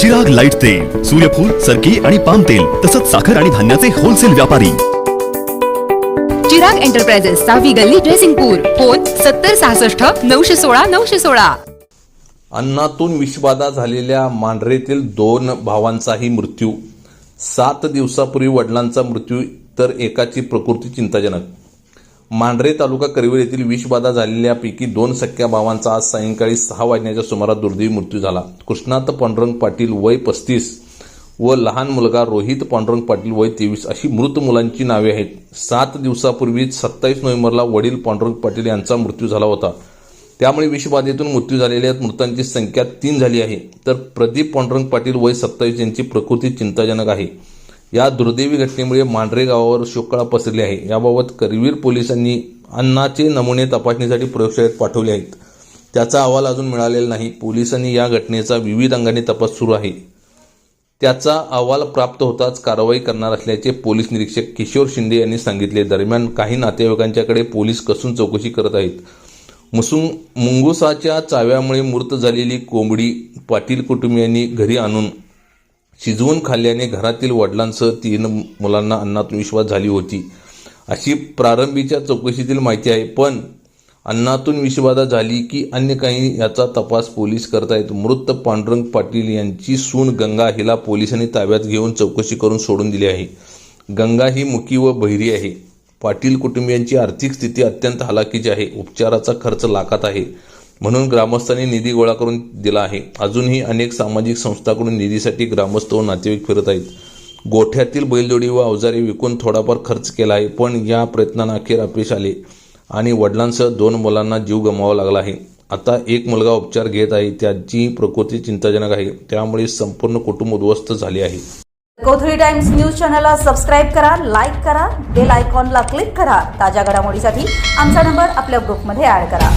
Chirag light तेल सूर्यफूल सरकी आणि पाम तेल तसंच साखर आणि धान्याचे होलसेल व्यापारी. चिराग एंटरप्राइजेस सहावी गल्ली ड्रेसिंगपूर फोन सत्तर सहासष्ट नऊशे सोळा नऊशे सोळा. अन्नातून विषबाधा झालेल्या मांढरेतील दोन भावांचाही मृत्यू. सात दिवसापूर्वी वडिलांचा मृत्यू तर एकाची प्रकृती चिंताजनक. मांढरे तालुका करवीर येथील विषबाधा झालेल्यापैकी दोन सख्या भावांचा आज सायंकाळी सहा वाजण्याच्या सुमारास दुर्दैवी मृत्यू झाला. कृष्णात पांडुरंग पाटील वय पस्तीस व लहान मुलगा रोहित पांडुरंग पाटील वय तेवीस अशी मृत मुलांची नावे आहेत. सात दिवसापूर्वी सत्तावीस नोव्हेंबरला वडील पांडुरंग पाटील यांचा मृत्यू झाला होता. त्यामुळे विषबाधेतून मृत्यू झालेल्या मृतांची संख्या तीन झाली आहे. तर प्रदीप पांडुरंग पाटील वय सत्तावीस यांची प्रकृती चिंताजनक आहे. या दुर्दैवी घटनेमुळे मांढरे गावावर शोककळा पसरली आहे. याबाबत करवीर पोलिसांनी अन्नाचे नमुने तपासणीसाठी प्रयोगशाळेत पाठवले आहेत. त्याचा अहवाल अजून मिळालेला नाही. पोलिसांनी या घटनेचा विविध अंगाने तपास सुरू आहे. त्याचा अहवाल प्राप्त होताच कारवाई करणार असल्याचे पोलीस निरीक्षक किशोर शिंदे यांनी सांगितले. दरम्यान काही नातेवाईकांच्याकडे पोलीस कसून चौकशी करत आहेत. मुसुंग मुंगुसाच्या चाव्यामुळे मृत झालेली कोंबडी पाटील कुटुंबियांनी घरी आणून शिजवून खाल्ल्याने घरातील वडिलांसह तीन मुलांना अन्नात विश्वास झाली होती. अशी प्रारंभीच्या चौकशीतील माहिती आहे पण अन्नातून विषबाधा झाली की अन्य काही याचा तपास पोलीस करतायत मृत पांडुरंग पाटील यांची सून गंगा हिला पोलिसांनी ताब्यात घेऊन चौकशी करून सोडून दिली आहे. गंगा ही मुकी व बहिरी आहे. पाटील कुटुंबियांची आर्थिक स्थिती अत्यंत हलाखीची आहे. उपचाराचा खर्च लाखात आहे. म्हणून ग्रामस्थांनी निधी गोळा करून दिला आहे. अजूनही अनेक सामाजिक संस्थांकडून निधीसाठी ग्रामस्थ व नातेवाईक फिरत आहेत. गोठ्यातील बैलजोडी व अवजारे विकून थोडाफार खर्च केला आहे पण या प्रयत्नांना अखेर अपयश आले आणि वडिलांसह दोन मुलांना जीव गमवावा लागला आहे. आता एक मुलगा उपचार घेत आहे त्याची प्रकृती चिंताजनक आहे. त्यामुळे संपूर्ण कुटुंब उद्ध्वस्त झाले आहे. कोथळी टाइम्स न्यूज चॅनलला सबस्क्राईब करा लाईक करा बेल आयकॉनला क्लिक करा. ताज्या घडामोडीसाठी आमचा नंबर आपल्या ग्रुपमध्ये ॲड करा.